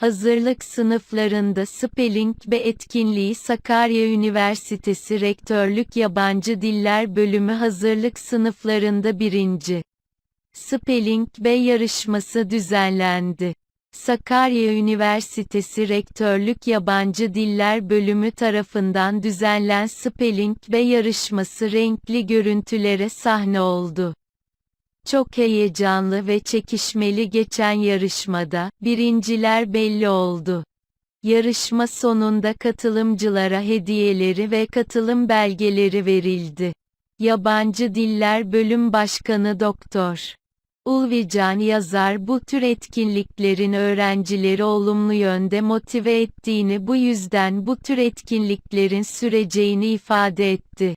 Hazırlık sınıflarında Spelling Bee etkinliği Sakarya Üniversitesi Rektörlük Yabancı Diller Bölümü hazırlık sınıflarında birinci Spelling Bee yarışması düzenlendi. Sakarya Üniversitesi Rektörlük Yabancı Diller Bölümü tarafından düzenlen Spelling Bee yarışması renkli görüntülere sahne oldu. Çok heyecanlı ve çekişmeli geçen yarışmada, birinciler belli oldu. Yarışma sonunda katılımcılara hediyeleri ve katılım belgeleri verildi. Yabancı Diller Bölüm Başkanı Doktor. Ulvican yazar bu tür etkinliklerin öğrencileri olumlu yönde motive ettiğini bu yüzden bu tür etkinliklerin süreceğini ifade etti.